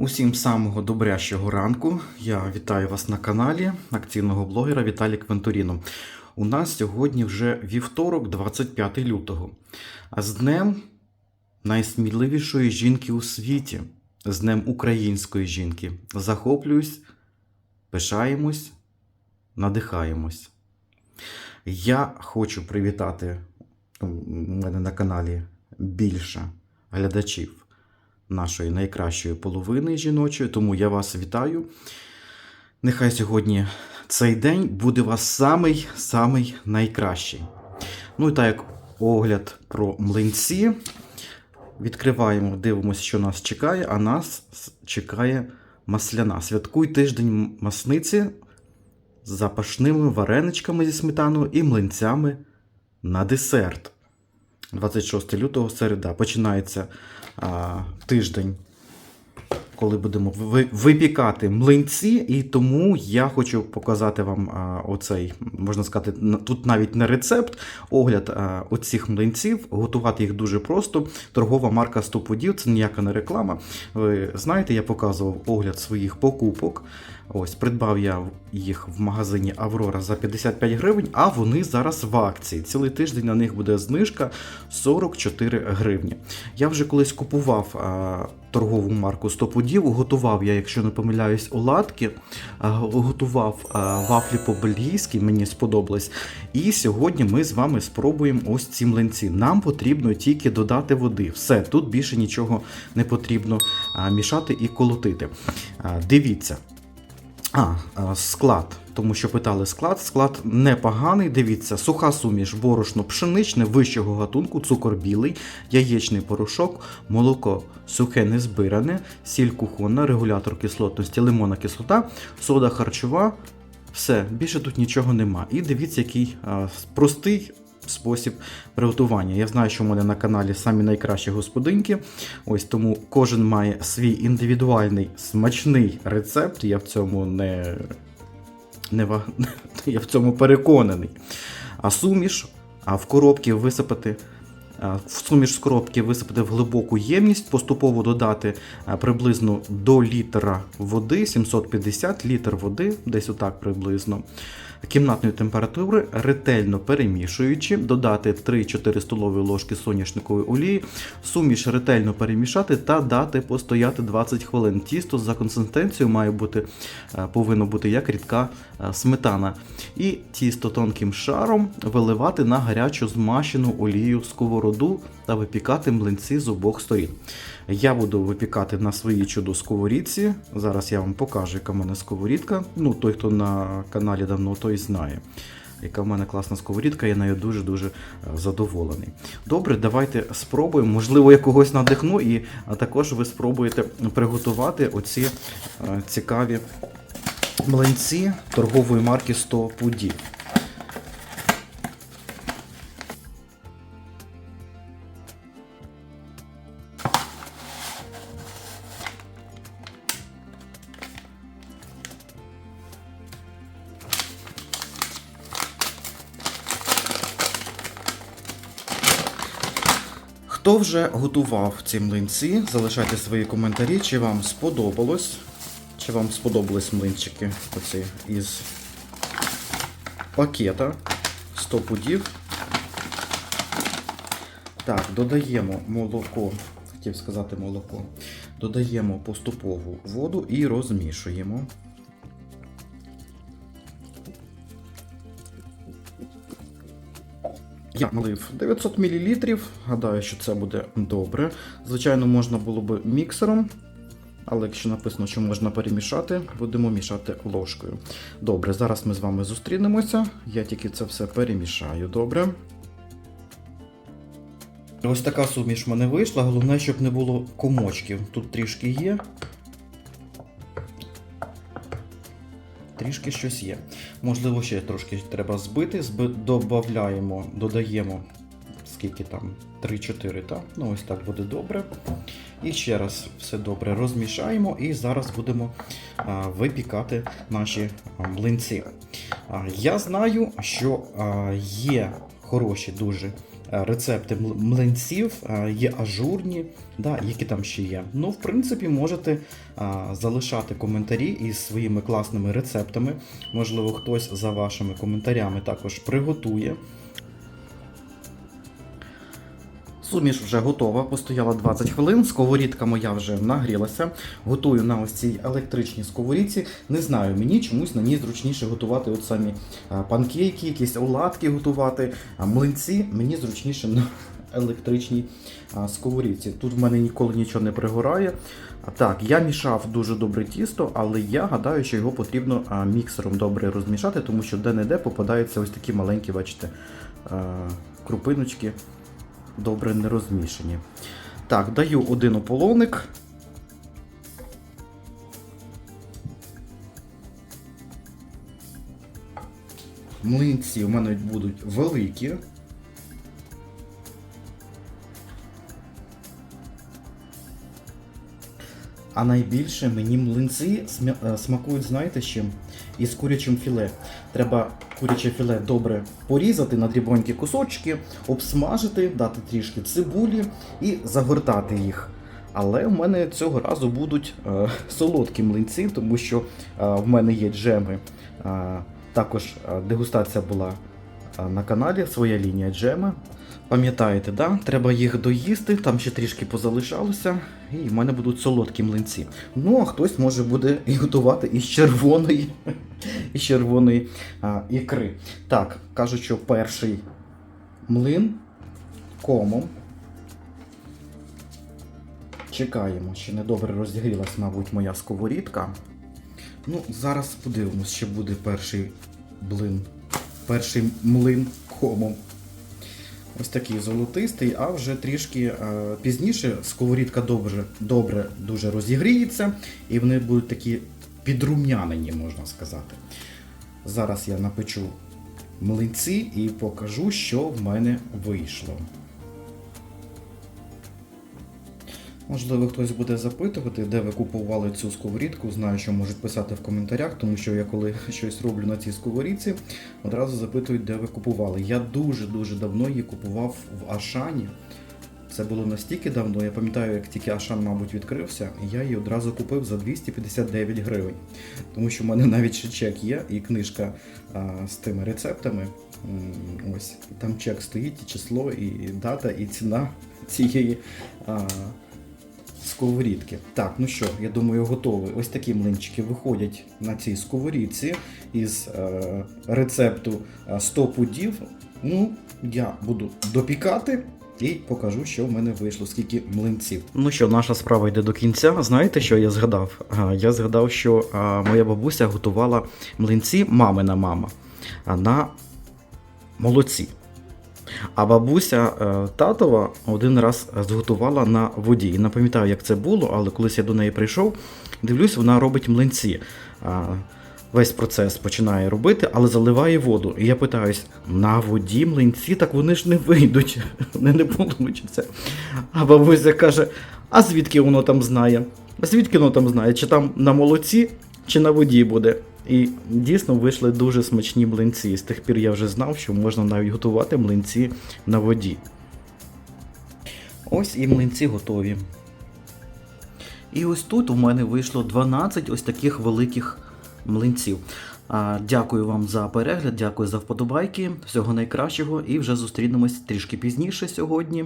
Усім самого добрящого ранку. Я вітаю вас на каналі акційного блогера Віталій Квентуріно. У нас сьогодні вже вівторок, 25 лютого. А з днем найсміливішої жінки у світі, з днем української жінки. Захоплююсь, пишаємось, надихаємось. Я хочу привітати у мене на каналі більше глядачів нашої найкращої половини жіночої, тому я вас вітаю. Нехай сьогодні цей день буде у вас самий самий найкращий. Ну і так як огляд про млинці. Відкриваємо, дивимося, що нас чекає, а нас чекає масляна. Святкуй тиждень масниці з запашними вареничками зі сметаною і млинцями на десерт. 26 лютого середа. Починається а, тиждень, коли будемо випікати млинці, і тому я хочу показати вам а, оцей, можна сказати, тут навіть не рецепт, огляд а, оцих млинців. Готувати їх дуже просто. Торгова марка Стопудів, це ніяка не реклама. Ви знаєте, я показував огляд своїх покупок. Ось, придбав я їх в магазині Аврора за 55 гривень, а вони зараз в акції. Цілий тиждень на них буде знижка 44 гривні. Я вже колись купував а, торгову марку Стопудів, готував я, якщо не помиляюсь, оладки, а, готував а, вафлі по-бельгійськи, мені сподобалось. І сьогодні ми з вами спробуємо ось ці млинці. Нам потрібно тільки додати води. Все, тут більше нічого не потрібно а, мішати і колотити. А, дивіться. А, а, склад. Тому що питали склад. Склад непоганий. Дивіться, суха суміш, борошно пшеничне вищого гатунку, цукор білий, яєчний порошок, молоко сухе незбиране, сіль кухонна, регулятор кислотності, лимонна кислота, сода харчова. Все, більше тут нічого нема. І дивіться, який а, простий спосіб приготування. Я знаю, що в мене на каналі самі найкращі господинки. Ось тому кожен має свій індивідуальний смачний рецепт. Я в цьому не, не ва- я в цьому переконаний. А суміш, а в коробки висипати. В суміш з коробки висипати в глибоку ємність, поступово додати приблизно до літра води, 750 літр води, десь отак приблизно. Кімнатної температури, ретельно перемішуючи, додати 3-4 столові ложки соняшникової олії, суміш ретельно перемішати та дати постояти 20 хвилин. Тісто за консистенцією має бути, е, повинно бути як рідка е, сметана. І тісто тонким шаром виливати на гарячу змащену олію сковороду та випікати млинці з обох сторін. Я буду випікати на своїй чудо сковорідці. Зараз я вам покажу, яка в мене сковорідка. Ну, той, хто на каналі давно, той знає. Яка в мене класна сковорідка, я нею дуже-дуже е, задоволений. Добре, давайте спробуємо. Можливо, я когось надихну, і також ви спробуєте приготувати оці е, цікаві млинці торгової марки 100 пудів. Хто вже готував ці млинці, залишайте свої коментарі, чи вам сподобалось, чи вам сподобались млинчики оці із пакета 100 пудів. Так, додаємо молоко, хотів сказати молоко. Додаємо поступову воду і розмішуємо. Я налив 900 мл, гадаю, що це буде добре. Звичайно, можна було б міксером, але якщо написано, що можна перемішати, будемо мішати ложкою. Добре, зараз ми з вами зустрінемося. Я тільки це все перемішаю, добре. Ось така суміш в мене вийшла. Головне, щоб не було комочків. Тут трішки є. Трішки щось є. Можливо, ще трошки треба збити. Зби... Добавляємо, додаємо скільки там? 3-4, так? Ну ось так буде добре. І ще раз все добре розмішаємо, і зараз будемо а, випікати наші млинці. А, я знаю, що а, є хороші дуже рецепти млинців, е, є ажурні, да, які там ще є. Ну, в принципі, можете залишати коментарі із своїми класними рецептами. Можливо, хтось за вашими коментарями також приготує. Суміш вже готова, постояла 20 хвилин. Сковорідка моя вже нагрілася. Готую на ось цій електричній сковорідці. Не знаю, мені чомусь на ній зручніше готувати от самі панкейки, якісь оладки готувати, млинці мені зручніше на електричній сковорідці. Тут в мене ніколи нічого не пригорає. Так, я мішав дуже добре тісто, але я гадаю, що його потрібно міксером добре розмішати, тому що де-не-де попадаються ось такі маленькі, бачите, крупиночки добре не розмішані. Так, даю один ополоник. Млинці у мене будуть великі. А найбільше мені млинці е, смакують, знаєте, чим? Із курячим філе. Треба куряче філе добре порізати на дрібонькі кусочки, обсмажити, дати трішки цибулі і загортати їх. Але в мене цього разу будуть е, солодкі млинці, тому що е, в мене є джеми. Е, також е, дегустація була е, на каналі, своя лінія джеми. Пам'ятаєте, да? треба їх доїсти, там ще трішки позалишалося, і в мене будуть солодкі млинці. Ну, а хтось може буде і готувати із червоної, із червоної а, ікри. Так, кажуть, що перший млин комом. Чекаємо, ще недобре розігрілась, мабуть, моя сковорідка. Ну, зараз подивимось, ще буде перший блин. Перший млин комом. Ось такий золотистий, а вже трішки е, пізніше сковорідка добре, добре дуже розігріється, і вони будуть такі підрум'янені, можна сказати. Зараз я напечу млинці і покажу, що в мене вийшло. Можливо, хтось буде запитувати, де ви купували цю сковорідку. Знаю, що можуть писати в коментарях, тому що я коли щось роблю на цій сковорідці, одразу запитують, де ви купували. Я дуже-дуже давно її купував в Ашані. Це було настільки давно, я пам'ятаю, як тільки Ашан, мабуть, відкрився, я її одразу купив за 259 гривень. Тому що в мене навіть ще чек є, і книжка а, з тими рецептами. Ось, там чек стоїть, і число, і дата, і ціна цієї а, сковорідки. Так, ну що, я думаю, готовий. Ось такі млинчики виходять на цій сковорідці із е, рецепту е, 100 пудів. Ну, я буду допікати. І покажу, що в мене вийшло, скільки млинців. Ну що, наша справа йде до кінця. Знаєте, що я згадав? Я згадав, що моя бабуся готувала млинці, мамина мама, на молоці. А бабуся е, татова один раз зготувала на воді. І не пам'ятаю, як це було, але колись я до неї прийшов, дивлюсь, вона робить млинці. Весь процес починає робити, але заливає воду. І я питаюсь, на воді млинці, так вони ж не вийдуть, вони не получаться. А бабуся каже: а звідки воно там знає? Звідки воно там знає? Чи там на молоці, чи на воді буде? І дійсно вийшли дуже смачні млинці. З тих пір я вже знав, що можна навіть готувати млинці на воді. Ось і млинці готові. І ось тут у мене вийшло 12 ось таких великих млинців. Дякую вам за перегляд, дякую за вподобайки. Всього найкращого і вже зустрінемось трішки пізніше сьогодні.